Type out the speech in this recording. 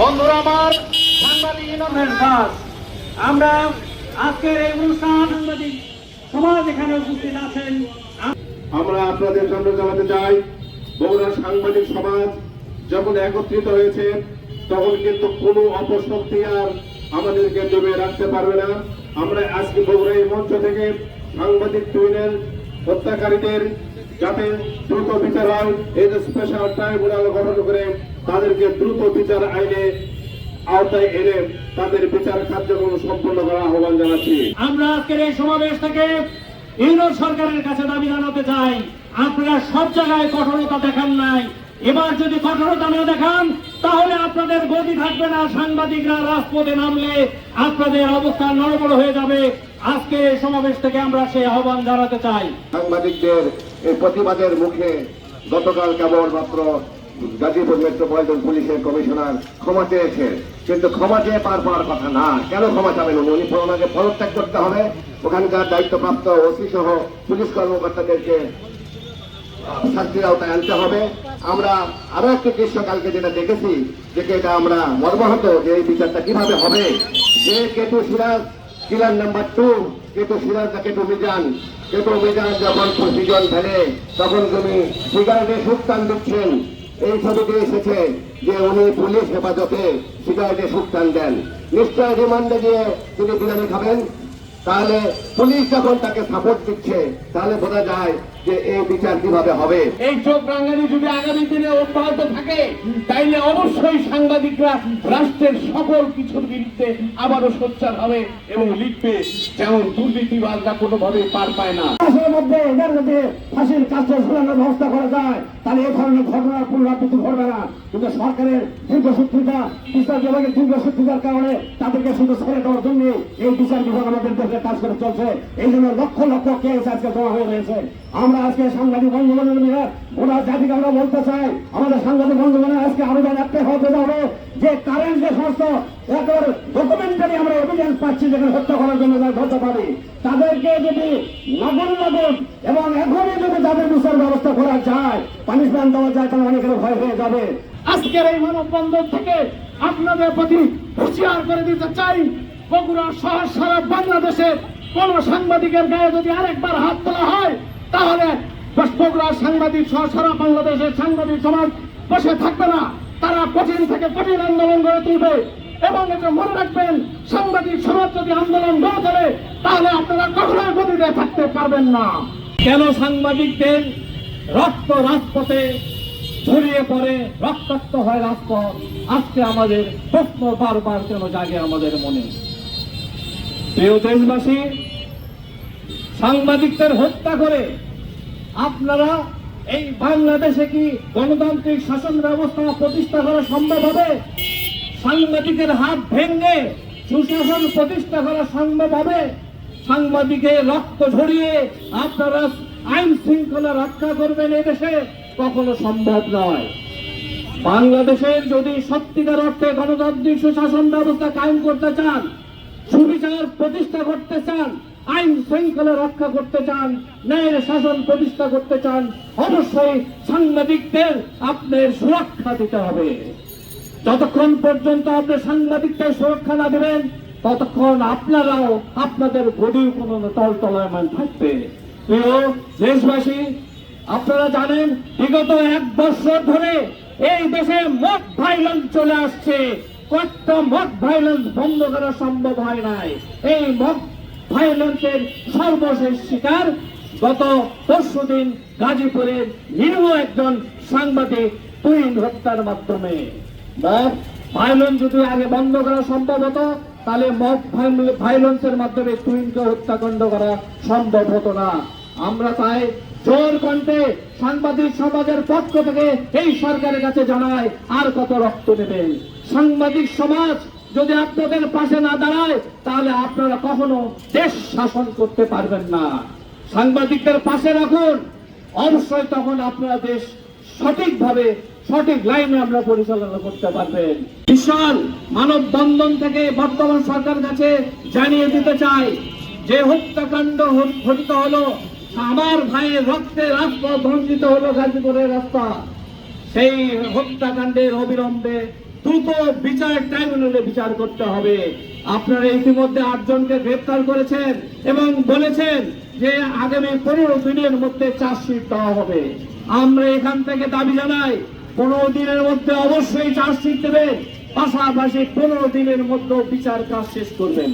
বন্ধুরা, আমার সাংবাদিক আমরা আজকের এই অনুষ্ঠান সাংবাদিক সমাজ এখানে উপস্থিত আছেন। আমরা আপনাদের সামনে জানাতে চাই, বগুড়া সাংবাদিক সমাজ যখন একত্রিত হয়েছে, তখন কিন্তু কোনো অপশক্তি আর আমাদেরকে ডুবে রাখতে পারবে না। আমরা আজকে বগুড়া এই মঞ্চ থেকে সাংবাদিক টুইনের হত্যাকারীদের যাতে দ্রুত বিচার হয়, এই যে স্পেশাল ট্রাইব্যুনাল গঠন করে তাদেরকে দ্রুত বিচার আইনে আওতায় এনে তাদের বিচার কার্যক্রম সম্পন্ন করার আহ্বান জানাচ্ছি। আমরা আজকের এই সমাবেশ থেকে ইউনিয়ন সরকারের কাছে দাবি জানাতে চাই, আপনারা সব জায়গায় কঠোরতা দেখান নাই। এবার যদি কঠোরতা না দেখান, তাহলে আপনাদের গতি থাকবে না সাংবাদিকরা রাজপথে নামলে, আপনাদের অবস্থা নড়বড় হয়ে যাবে। আজকে এই সমাবেশ থেকে আমরা সেই আহ্বান জানাতে চাই। সাংবাদিকদের এই প্রতিবাদের মুখে গতকাল কেবলমাত্র গাজীপুর মেট্রোপলিটন পুলিশের কমিশনার ক্ষমা চেয়েছে কিন্তু ক্ষমা চেয়ে পার পাওয়ার কথা না। কেন ক্ষমা চাবেন উনি? ওনাকে পদত্যাগ করতে হবে। ওখানকার দায়িত্বপ্রাপ্ত ওসি সহ পুলিশ কর্মকর্তাদেরকে শাস্তির আওতায় আনতে হবে। আমরা আরও একটি গ্রীষ্মকালকে যেটা দেখেছি, যে এটা আমরা মর্মাহত যে এই বিচারটা কীভাবে হবে। যে Ketu Siraj killer number two Ketu Siraj Ketu Mizan Ketu Mizan যখন সিজন ফেলে, তখন তুমি সিগারেটে সুক্তান দিচ্ছেন। এই ছবিতে এসেছে যে উনি পুলিশ হেফাজতে সিগারেটে সুক্তান দেন। নিশ্চয় রিমান্ডে গিয়ে তিনি বিরিয়ানি খাবেন? তাহলে পুলিশ যখন তাকে সাপোর্ট দিচ্ছে, তাহলে বোঝা যায় যে এই বিচার কীভাবে হবে। এই চোখ রাঙানি যদি আগামী দিনে অব্যাহত থাকে, তাইলে অবশ্যই সাংবাদিকরা রাষ্ট্রের সকল কিছুর বিরুদ্ধে আবারও সোচ্চার হবে এবং লিখবে যেমন দুর্নীতিবাজরা কোনোভাবে পার পায় না। মধ্যে এদের যদি ফাঁসির কাজটা ঝুলানোর ব্যবস্থা করা যায়, তাহলে এই ধরনের ঘটনার পুনরাবৃত্তি ঘটবে না। কিন্তু সরকারের দীর্ঘসূত্রিতা বিচার বিভাগের দীর্ঘসূত্রিতার কারণে তাদেরকে শুধু ছেড়ে দেওয়ার জন্য এই বিচার বিভাগ আমাদের দেশে কাজ করে চলছে। এই জন্য লক্ষ লক্ষ কেস আজকে জমা হয়ে রয়েছে। আমরা আজকে সাংবাদিক বন্ধুগণের নিয়ে ওরা জাতিকে আমরা বলতে চাই, আমাদের সাংবাদিক বন্ধুগণের আজকে আবেদন একটাই হবে, যে কারেন্ট যে সমস্ত একেবারে ডকুমেন্টারি আমরা এভিডেন্স পাচ্ছি যেখানে হত্যা করার জন্য ধরতে পারি, তাদেরকে যদি নগর নগর এবং এখনই যদি তাদের বিচার ব্যবস্থা করা যায় পানিশমেন্ট দেওয়া যায়, তাহলে অনেকের ভয় হয়ে যাবে। আজকের এই মানববন্ধন থেকে আপনাদের প্রতি হুঁশিয়ার করে দিতে চাই, বগুড়া শহর সারা বাংলাদেশের কোন সাংবাদিকের গায়ে যদি আরেকবার হাত তোলা হয়, তাহলে বগুড়ার সাংবাদিক সহ সারা বাংলাদেশের সাংবাদিক সমাজ বসে থাকবে না। তারা কঠিন থেকে কঠিন আন্দোলন গড়ে তুলবে। এবং এটা মনে রাখবেন, সাংবাদিক সমাজ যদি আন্দোলন গড়ে তোলে তাহলে আপনারা কখনোই গতিতে থাকতে পারবেন না। কেন সাংবাদিকদের রক্ত রাজপথে ছড়িয়ে পড়ে, রক্তাক্ত হয় রাজপথ? আজকে আমাদের প্রশ্ন বারবার কেন জাগে আমাদের মনে? প্রিয় দেশবাসী, সাংবাদিকদের হত্যা করে আপনারা এই বাংলাদেশে কি গণতান্ত্রিক শাসন ব্যবস্থা প্রতিষ্ঠা করা সম্ভব হবে? সাংবাদিকের হাত ভেঙে সুশাসন প্রতিষ্ঠা করা সম্ভব হবে? সাংবাদিকের রক্ত ঝরিয়ে আপনারা আইন শৃঙ্খলা রক্ষা করবেন এদেশে কখনো সম্ভব নয়। বাংলাদেশের যদি সত্যিকার অর্থে গণতান্ত্রিক সুশাসন ব্যবস্থা কায়েম করতে চান, সুবিচার প্রতিষ্ঠা করতে চান, আইন শৃঙ্খলা রক্ষা করতে চান ন্যায়ের শাসন প্রতিষ্ঠা করতে চান, অবশ্যই সাংবাদিকদের আপনার সুরক্ষা দিতে হবে। যতক্ষণ পর্যন্ত আপনি সাংবাদিকদের সুরক্ষা না দেবেন, ততক্ষণ আপনারাও আপনাদের গদির কোনো তল তলায়মান থাকবে। প্রিয় দেশবাসী, আপনারা জানেন, বিগত এক বছর ধরে এই দেশে মদ ভাইলেন্স চলে আসছে। মদ ভাইলেন্স বন্ধ করা সম্ভব হয় নাই। এই মদ ভাইলেন্সের সর্বশেষ শিকার গত পরশু দিন গাজীপুরের নিরীহ একজন সাংবাদিক তুইন হত্যার মাধ্যমে। ভাইলেন্স যদি আগে বন্ধ করা সম্ভব হতো, তাহলে মদ ভাইলেন্সের মাধ্যমে তুইনকে হত্যাকাণ্ড করা সম্ভব হতো না। আমরা তাই জোর কণ্ঠে সাংবাদিক সমাজের পক্ষ থেকে এই সরকারের কাছে জানায় আর কত রক্ত নেবেন সাংবাদিক সমাজ যদি আপনাদের পাশে না দাঁড়ায়, তাহলে আপনারা কখনো দেশ শাসন করতে পারবেন না। সাংবাদিকদের পাশে রাখুন। অবশ্যই তখন আপনারা দেশ সঠিকভাবে সঠিক লাইনে আমরা পরিচালনা করতে পারবেন বিশাল মানব বন্ধন থেকে বর্তমান সরকার কাছে জানিয়ে দিতে চাই যে হত্যাকাণ্ড ঘটিত হলো, আমার ভাইয়ের রক্তে রাজপথ ধ্বংসিত হলো গাজীপুরের রাস্তা। সেই হত্যাকাণ্ডের অবিলম্বে দ্রুত বিচার ট্রাইব্যুনালে বিচার করতে হবে। আপনারা ইতিমধ্যে আটজনকে গ্রেপ্তার করেছেন এবং বলেছেন যে আগামী পনেরো দিনের মধ্যে চার্জশিট দেওয়া হবে। আমরা এখান থেকে দাবি জানাই পনেরো দিনের মধ্যে অবশ্যই চার্জশিট দেবেন। পাশাপাশি পনেরো দিনের মধ্যে বিচার কাজ শেষ করবেন।